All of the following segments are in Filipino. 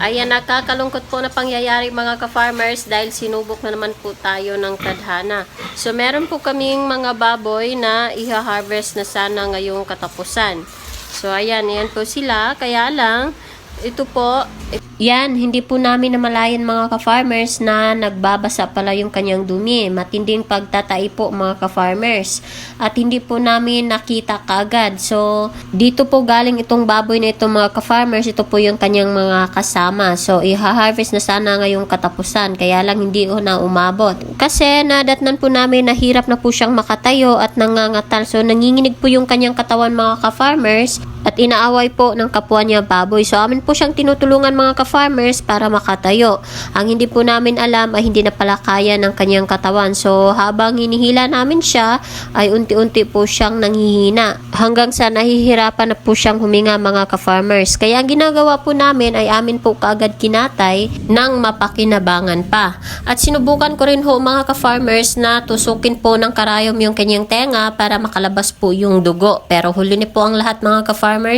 Ayan, nakakalungkot po na pangyayari mga ka-farmers dahil sinubok na naman po tayo ng tadhana. So, meron po kaming mga baboy na iha-harvest na sana ngayong katapusan. So, ayan, yan po sila. Kaya lang, ito po, yan, hindi po namin namalayan mga ka-farmers na nagbabasa pala yung kanyang dumi. Matinding pagtatai po mga ka-farmers. At hindi po namin nakita kaagad. So, dito po galing itong baboy na ito mga ka-farmers. Ito po yung kanyang mga kasama. So, iha-harvest na sana ngayong katapusan. Kaya lang hindi ko na umabot. Kasi nadatnan po namin na hirap na po siyang makatayo at nangangatal. So, nanginginig po yung kanyang katawan mga ka-farmers. Inaaway po ng kapwa niya baboy. So, amin po siyang tinutulungan mga ka-farmers para makatayo. Ang hindi po namin alam ay hindi na pala kaya ng kanyang katawan. So, habang hinihila namin siya, ay unti-unti po siyang nanghihina. Hanggang sa nahihirapan na po siyang huminga mga ka-farmers. Kaya ang ginagawa po namin ay amin po kaagad kinatay ng mapakinabangan pa. At sinubukan ko rin ho mga ka-farmers na tusukin po ng karayom yung kanyang tenga para makalabas po yung dugo. Pero huli ni po ang lahat mga ka-farmers,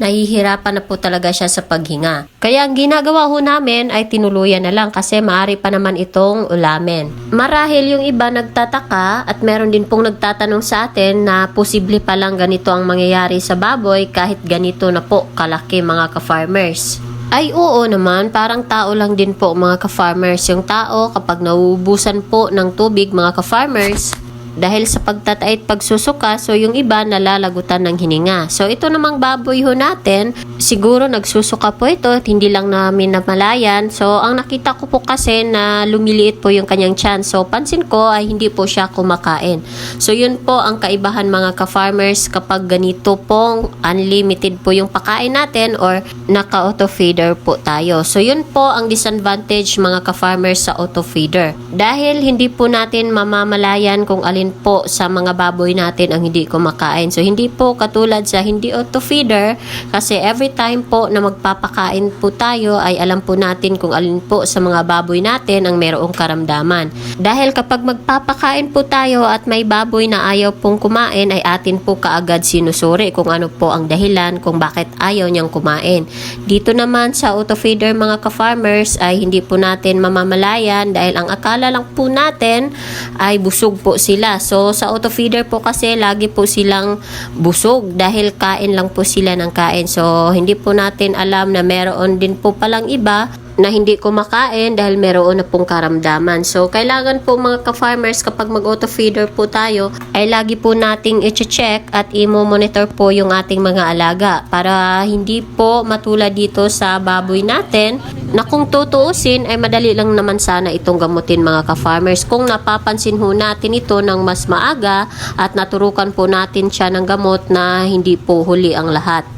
nahihirapan na po talaga siya sa paghinga. Kaya ang ginagawa ho namin ay tinuluyan na lang kasi maaari pa naman itong ulamin. Marahil yung iba nagtataka at meron din pong nagtatanong sa atin na posible palang ganito ang mangyayari sa baboy kahit ganito na po kalaki mga ka-farmers. Ay oo naman, parang tao lang din po mga ka-farmers. Yung tao kapag nauubusan po ng tubig mga ka-farmers, dahil sa pagtatay at pagsusuka, so yung iba nalalagutan ng hininga. So ito namang baboy ho natin, siguro nagsusuka po ito at hindi lang namin namalayan. So ang nakita ko po kasi na lumiliit po yung kanyang chan. So pansin ko ay hindi po siya kumakain. So yun po ang kaibahan mga ka-farmers kapag ganito pong unlimited po yung pakain natin or naka-auto feeder po tayo. So yun po ang disadvantage mga ka-farmers sa auto feeder. Dahil hindi po natin mamamalayan kung alin po sa mga baboy natin ang hindi kumakain. So hindi po katulad sa hindi auto feeder kasi every time po na magpapakain po tayo ay alam po natin kung alin po sa mga baboy natin ang merong karamdaman. Dahil kapag magpapakain po tayo at may baboy na ayaw pong kumain ay atin po kaagad sinusuri kung ano po ang dahilan kung bakit ayaw niyang kumain. Dito naman sa auto feeder mga ka-farmers ay hindi po natin mamamalayan dahil ang akala lang po natin ay busog po sila. So sa auto feeder po kasi lagi po silang busog dahil kain lang po sila ng kain. So hindi po natin alam na meron din po palang iba na hindi kumakain dahil meron na pong karamdaman. So, kailangan po mga ka-farmers kapag mag-auto feeder po tayo ay lagi po nating i-check at i-monitor po yung ating mga alaga para hindi po matulad dito sa baboy natin na kung tutuusin ay madali lang naman sana itong gamutin mga ka-farmers. Kung napapansin ho natin ito ng mas maaga at naturukan po natin siya ng gamot na hindi po huli ang lahat.